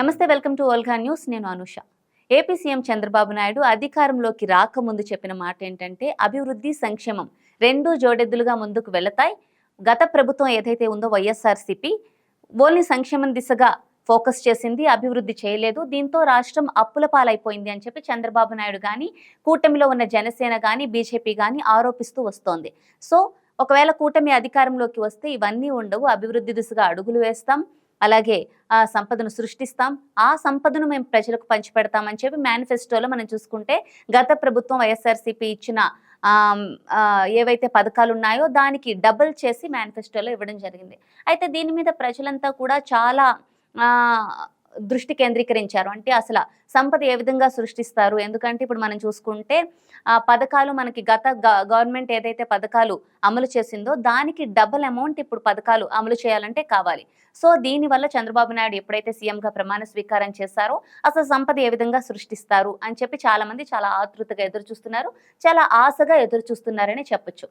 నమస్తే welcome to Volga news. నేను Anusha. AP CM Chandrababu Naidu అధికారంలోకి రాకముందు చెప్పిన మాట ఏంటంటే అభివృద్ధి సంక్షేమం రెండూ జోడెద్దులుగా ముందుకు వెళతాయి. గత ప్రభుత్వం ఏదైతే ఉందో వైఎస్ఆర్సీపీ ఓన్లీ సంక్షేమం దిశగా ఫోకస్ చేసింది అభివృద్ధి చేయలేదు. దీంతో రాష్ట్రం అప్పుల పాలైపోయింది అని చెప్పి చంద్రబాబు నాయుడు కానీ కూటమిలో ఉన్న జనసేన కానీ బీజేపీ కానీ ఆరోపిస్తూ వస్తోంది. సో ఒకవేళ కూటమి అధికారంలోకి వస్తే ఇవన్నీ ఉండవు. అభివృద్ధి దిశగా అడుగులు వేస్తాం. అలాగే ఆ సంపదను సృష్టిస్తాం. ఆ సంపదను మేము ప్రజలకు పంచిపెడతామని చెప్పి మేనిఫెస్టోలో మనం చూసుకుంటే గత ప్రభుత్వం వైఎస్ఆర్సీపీ ఇచ్చిన ఏవైతే పథకాలు ఉన్నాయో దానికి డబుల్ చేసి మేనిఫెస్టోలో ఇవ్వడం జరిగింది. అయితే దీని మీద ప్రజలంతా కూడా చాలా దృష్టి కేంద్రీకరించారు. అంటే అసలు సంపద ఏ విధంగా సృష్టిస్తారు? ఎందుకంటే ఇప్పుడు మనం చూసుకుంటే ఆ పథకాలు మనకి గత గ- గవర్నమెంట్ ఏదైతే పథకాలు అమలు చేసిందో దానికి డబుల్ అమౌంట్ ఇప్పుడు పథకాలు అమలు చేయాలంటే కావాలి. సో దీనివల్ల చంద్రబాబు నాయుడు ఎప్పుడైతే సీఎంగా ప్రమాణ స్వీకారం చేశారో అసలు సంపద ఏ విధంగా సృష్టిస్తారు అని చెప్పి చాలా మంది చాలా ఆతృతగా ఎదురు చూస్తున్నారు చాలా ఆశగా ఎదురు చూస్తున్నారని చెప్పొచ్చు.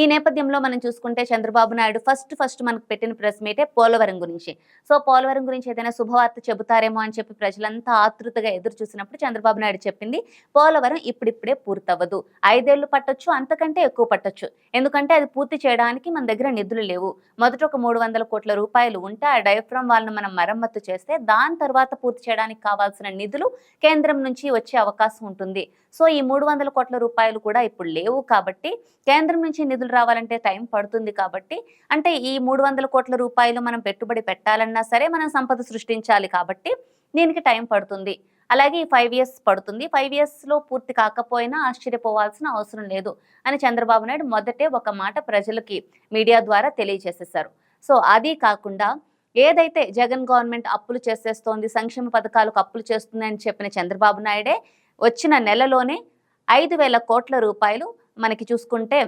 ఈ నేపథ్యంలో మనం చూసుకుంటే చంద్రబాబు నాయుడు ఫస్ట్ ఫస్ట్ మనకు పెట్టిన ప్రెస్ మీటే పోలవరం గురించి. సో పోలవరం గురించి ఏదైనా శుభవార్త చెబుతారేమో అని చెప్పి ప్రజలంతా ఆతృతగా ఎదురు చూసినప్పుడు చంద్రబాబు నాయుడు చెప్పింది పోలవరం ఇప్పుడిప్పుడే పూర్తవ్వదు. ఐదేళ్ళు పట్టొచ్చు అంతకంటే ఎక్కువ పట్టొచ్చు. ఎందుకంటే అది పూర్తి చేయడానికి మన దగ్గర నిధులు లేవు. మొదట ఒక మూడు వందల కోట్ల రూపాయలు ఉంటే ఆ డయాఫ్రమ్ వాళ్ళను మనం మరమ్మతు చేస్తే దాని తర్వాత పూర్తి చేయడానికి కావాల్సిన నిధులు కేంద్రం నుంచి వచ్చే అవకాశం ఉంటుంది. సో ఈ మూడు వందల కోట్ల రూపాయలు కూడా ఇప్పుడు లేవు కాబట్టి కేంద్రం నుంచి నిధులు రావాలంటే టైం పడుతుంది కాబట్టి అంటే ఈ మూడు వందల కోట్ల రూపాయలు మనం పెట్టుబడి పెట్టాలన్నా సరే మనం సంపద సృష్టించాలి కాబట్టి దీనికి టైం పడుతుంది. అలాగే ఈ ఫైవ్ ఇయర్స్ పడుతుంది. ఫైవ్ ఇయర్స్లో పూర్తి కాకపోయినా ఆశ్చర్యపోవాల్సిన అవసరం లేదు అని చంద్రబాబు నాయుడు మొదటే ఒక మాట ప్రజలకి మీడియా ద్వారా తెలియజేసేసారు సో అది కాకుండా ఏదైతే జగన్ గవర్నమెంట్ అప్పులు చేసేస్తోంది సంక్షేమ పథకాలకు అప్పులు చేస్తుంది అని చెప్పిన చంద్రబాబు నాయుడే వచ్చిన నెలలోనే ఐదు వేల కోట్ల రూపాయలు మనకి చూసుకుంటే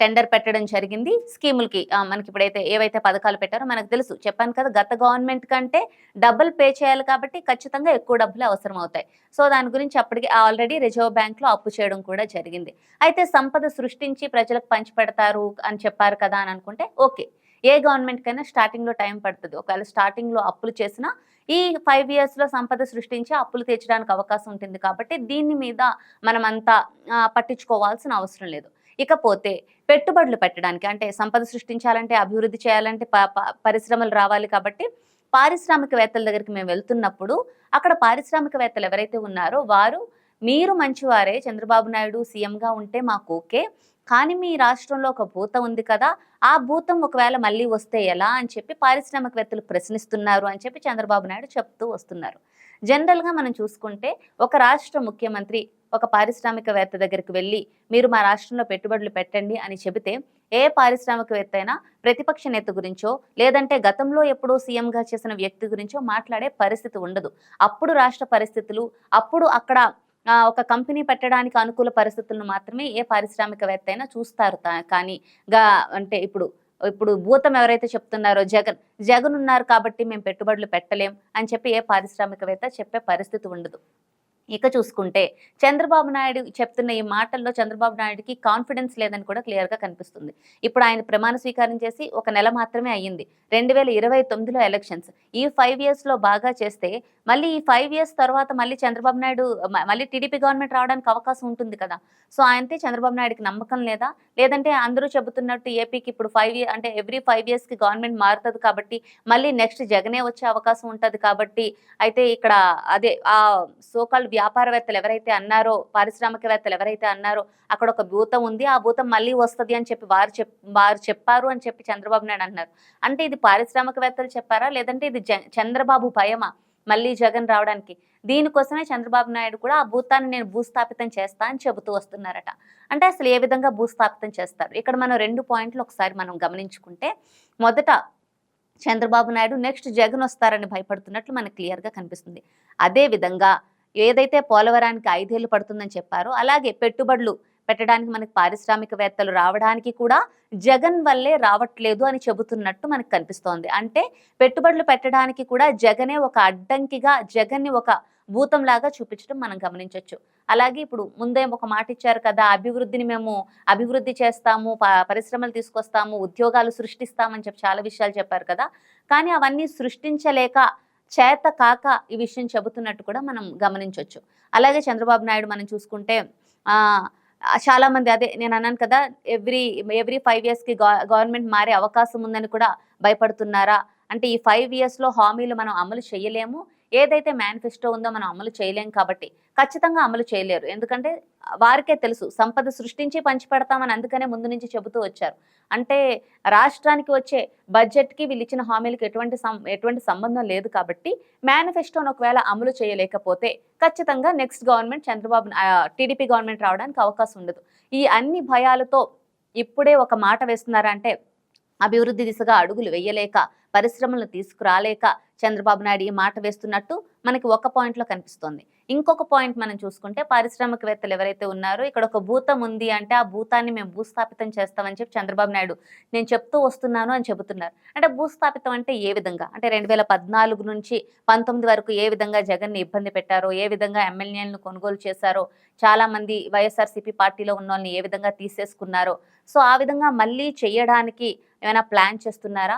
టెండర్ పెట్టడం జరిగింది. స్కీములకి మనకి ఇప్పుడైతే ఏవైతే పథకాలు పెట్టారో మనకు తెలుసు. చెప్పాను కదా గత గవర్నమెంట్ కంటే డబ్బులు పే చేయాలి కాబట్టి ఖచ్చితంగా ఎక్కువ డబ్బులు అవసరం అవుతాయి సో దాని గురించి అప్పటికి ఆల్రెడీ రిజర్వ్ బ్యాంక్లో అప్పు చేయడం కూడా జరిగింది. అయితే సంపద సృష్టించి ప్రజలకు పంచిపెడతారు అని చెప్పారు కదా అని అనుకుంటే ఓకే. ఏ గవర్నమెంట్ కైనా టైం పడుతుంది. ఒకవేళ స్టార్టింగ్లో అప్పులు చేసినా ఈ ఫైవ్ ఇయర్స్లో సంపద సృష్టించి అప్పులు తీర్చడానికి అవకాశం ఉంటుంది కాబట్టి దీని మీద మనమంతా పట్టించుకోవాల్సిన అవసరం లేదు. ఇకపోతే పెట్టుబడులు పెట్టడానికి అంటే సంపద సృష్టించాలంటే అభివృద్ధి చేయాలంటే పరిశ్రమలు రావాలి కాబట్టి పారిశ్రామికవేత్తల దగ్గరికి మేము వెళ్తున్నప్పుడు అక్కడ పారిశ్రామికవేత్తలు ఎవరైతే ఉన్నారో వారు మీరు మంచివారే చంద్రబాబు నాయుడు సీఎంగా ఉంటే మాకు ఓకే కానీ మీ రాష్ట్రంలో ఒక భూతం ఉంది కదా ఆ భూతం ఒకవేళ మళ్ళీ వస్తే ఎలా అని చెప్పి పారిశ్రామికవేత్తలు ప్రశ్నిస్తున్నారు అని చెప్పి చంద్రబాబు నాయుడు చెప్తూ వస్తున్నారు. జనరల్గా మనం చూసుకుంటే ఒక రాష్ట్ర ముఖ్యమంత్రి ఒక పారిశ్రామికవేత్త దగ్గరికి వెళ్ళి మీరు మా రాష్ట్రంలో పెట్టుబడులు పెట్టండి అని చెబితే ఏ పారిశ్రామికవేత్త అయినా ప్రతిపక్ష నేత గురించో లేదంటే గతంలో ఎప్పుడో సీఎంగా చేసిన వ్యక్తి గురించో మాట్లాడే పరిస్థితి ఉండదు. అప్పుడు రాష్ట్ర పరిస్థితులు అప్పుడు అక్కడ ఒక కంపెనీ పెట్టడానికి అనుకూల పరిస్థితులను మాత్రమే ఏ పారిశ్రామికవేత్త అయినా చూస్తారు కానీ గా అంటే ఇప్పుడు ఇప్పుడు భూతం ఎవరైతే చెప్తున్నారో జగన్ జగన్ ఉన్నారు కాబట్టి మేము పెట్టుబడులు పెట్టలేం అని చెప్పి ఏ పారిశ్రామికవేత్త చెప్పే పరిస్థితి ఉండదు. ఇక చూసుకుంటే చంద్రబాబు నాయుడు చెప్తున్న ఈ మాటల్లో చంద్రబాబు నాయుడుకి కాన్ఫిడెన్స్ లేదని కూడా క్లియర్గా కనిపిస్తుంది. ఇప్పుడు ఆయన ప్రమాణ స్వీకారం చేసి ఒక నెల మాత్రమే అయ్యింది. రెండు వేల ఇరవై తొమ్మిదిలో ఎలక్షన్స్ ఈ ఫైవ్ ఇయర్స్లో బాగా చేస్తే మళ్ళీ ఈ ఫైవ్ ఇయర్స్ తర్వాత మళ్ళీ చంద్రబాబు నాయుడు మళ్ళీ టీడీపీ గవర్నమెంట్ రావడానికి అవకాశం ఉంటుంది కదా. సో ఆయనతే చంద్రబాబు నాయుడుకి నమ్మకం లేదా? లేదంటే అందరూ చెబుతున్నట్టు ఏపీకి ఇప్పుడు ఫైవ్ ఇయర్ అంటే ఎవ్రీ ఫైవ్ ఇయర్స్కి గవర్నమెంట్ మారుతుంది కాబట్టి మళ్ళీ నెక్స్ట్ జగనే వచ్చే అవకాశం ఉంటుంది కాబట్టి అయితే ఇక్కడ అదే ఆ సోకాల్ వ్యాపారవేత్తలు ఎవరైతే అన్నారో పారిశ్రామికవేత్తలు ఎవరైతే అన్నారో అక్కడ ఒక భూతం ఉంది ఆ భూతం మళ్ళీ వస్తుంది అని చెప్పి వారు చెప్ వారు చెప్పారు అని చెప్పి చంద్రబాబు నాయుడు అన్నారు అంటే ఇది పారిశ్రామికవేత్తలు చెప్పారా? లేదంటే ఇది జ- చంద్రబాబు భయమా మళ్ళీ జగన్ రావడానికి? దీనికోసమే చంద్రబాబు నాయుడు కూడా ఆ భూతాన్ని నేను భూస్థాపితం చేస్తా అని చెబుతూ వస్తున్నారట. అంటే అసలు ఏ విధంగా భూస్థాపితం చేస్తారు? ఇక్కడ మనం రెండు పాయింట్లు ఒకసారి మనం గమనించుకుంటే మొదట చంద్రబాబు నాయుడు నెక్స్ట్ జగన్ వస్తారని భయపడుతున్నట్లు మనకు క్లియర్గా కనిపిస్తుంది. అదే విధంగా ఏదైతే పోలవరానికి ఐదేళ్ళు పడుతుందని చెప్పారో అలాగే పెట్టుబడులు పెట్టడానికి మనకి పారిశ్రామికవేత్తలు రావడానికి కూడా జగన్ వల్లే రావట్లేదు అని చెబుతున్నట్టు మనకు కనిపిస్తోంది. అంటే పెట్టుబడులు పెట్టడానికి కూడా జగనే ఒక అడ్డంకిగా జగన్ని ఒక భూతంలాగా చూపించడం మనం గమనించవచ్చు అలాగే ఇప్పుడు ముందే ఒక మాట ఇచ్చారు కదా అభివృద్ధిని మేము అభివృద్ధి చేస్తాము ప- పరిశ్రమలు తీసుకొస్తాము ఉద్యోగాలు సృష్టిస్తామని చెప్పి చాలా విషయాలు చెప్పారు కదా. కానీ అవన్నీ సృష్టించలేక చేత కాక ఈ విషయం చెబుతున్నట్టు కూడా మనం గమనించవచ్చు అలాగే చంద్రబాబు నాయుడు మనం చూసుకుంటే చాలామంది చాలా మంది అదే నేను అన్నాను కదా ఎవ్రీ ఎవ్రీ ఫైవ్ ఇయర్స్కి గవర్నమెంట్ మారే అవకాశం ఉందని కూడా భయపడుతున్నారా? అంటే ఈ ఫైవ్ ఇయర్స్లో హామీలు మనం అమలు చేయలేము. ఏదైతే మేనిఫెస్టో ఉందో మనం అమలు చేయలేం కాబట్టి ఖచ్చితంగా అమలు చేయలేరు. ఎందుకంటే వారికే తెలుసు సంపద సృష్టించి పంచిపెడతామని అందుకనే ముందు నుంచి చెబుతూ వచ్చారు. అంటే రాష్ట్రానికి వచ్చే బడ్జెట్కి వీళ్ళు ఇచ్చిన హామీలకు ఎటువంటి ఎటువంటి సంబంధం లేదు కాబట్టి మేనిఫెస్టోను ఒకవేళ అమలు చేయలేకపోతే ఖచ్చితంగా next government Chandrababu TDP government రావడానికి అవకాశం ఉండదు. ఈ అన్ని భయాలతో ఇప్పుడే ఒక మాట వేస్తున్నారంటే అభివృద్ధి దిశగా అడుగులు వేయలేక పరిశ్రమలను తీసుకురాలేక చంద్రబాబు నాయుడు ఈ మాట వేస్తున్నట్టు మనకి ఒక పాయింట్లో కనిపిస్తోంది. ఇంకొక పాయింట్ మనం చూసుకుంటే పారిశ్రామికవేత్తలు ఎవరైతే ఉన్నారో ఇక్కడ ఒక భూతం ఉంది అంటే ఆ భూతాన్ని మేము భూస్థాపితం చేస్తామని చెప్పి చంద్రబాబు నాయుడు నేను చెప్తూ వస్తున్నాను అని చెబుతున్నారు. అంటే భూస్థాపితం అంటే ఏ విధంగా? అంటే రెండు వేల పద్నాలుగు నుంచి పంతొమ్మిది వరకు ఏ విధంగా జగన్ని ఇబ్బంది పెట్టారో ఏ విధంగా ఎమ్మెల్యేలను కొనుగోలు చేశారో చాలా మంది వైఎస్ఆర్సీపీ పార్టీలో ఉన్న వాళ్ళని ఏ విధంగా తీసేసుకున్నారో. సో ఆ విధంగా మళ్ళీ చేయడానికి ఏమైనా ప్లాన్ చేస్తున్నారా?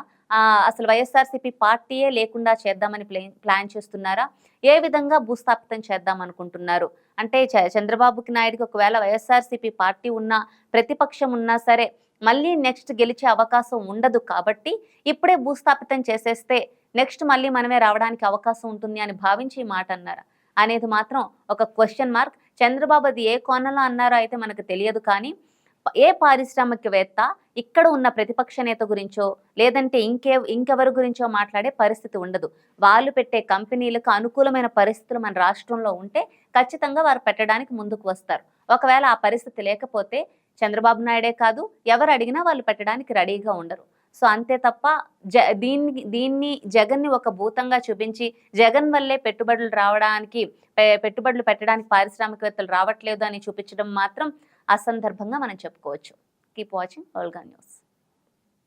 అసలు వైఎస్ఆర్సీపీ పార్టీయే లేకుండా చేద్దామని ప్లాన్ చేస్తున్నారా? ఏ విధంగా భూస్థాపితం చేద్దాం అనుకుంటున్నారు? అంటే చంద్రబాబుకి నాయుడికి ఒకవేళ వైఎస్ఆర్సీపీ పార్టీ ఉన్నా ప్రతిపక్షం ఉన్నా సరే మళ్ళీ నెక్స్ట్ గెలిచే అవకాశం ఉండదు కాబట్టి ఇప్పుడే భూస్థాపితం చేసేస్తే నెక్స్ట్ మళ్ళీ మనమే రావడానికి అవకాశం ఉంటుంది అని భావించి ఈ మాట అన్నారు? అనేది మాత్రం ఒక క్వశ్చన్ మార్క్ చంద్రబాబు అది ఏ కోణంలో అన్నారో అయితే మనకు తెలియదు కానీ ఏ పారిశ్రామికవేత్త ఇక్కడ ఉన్న ప్రతిపక్ష నేత గురించో లేదంటే ఇంకే ఇంకెవరి గురించో మాట్లాడే పరిస్థితి ఉండదు. వాళ్ళు పెట్టే కంపెనీలకు అనుకూలమైన పరిస్థితులు మన రాష్ట్రంలో ఉంటే ఖచ్చితంగా వారు పెట్టడానికి ముందుకు వస్తారు. ఒకవేళ ఆ పరిస్థితి లేకపోతే చంద్రబాబు నాయుడే కాదు ఎవరు అడిగినా వాళ్ళు పెట్టడానికి రెడీగా ఉండరు. సో అంతే తప్ప జ దీన్ని దీన్ని జగన్ని ఒక భూతంగా చూపించి జగన్ వల్లే పెట్టుబడులు రావడానికి పెట్టుబడులు పెట్టడానికి పారిశ్రామికవేత్తలు రావట్లేదు అని చూపించడం మాత్రం ఆ సందర్భంగా మనం చెప్పుకోవచ్చు. Keep watching Olga news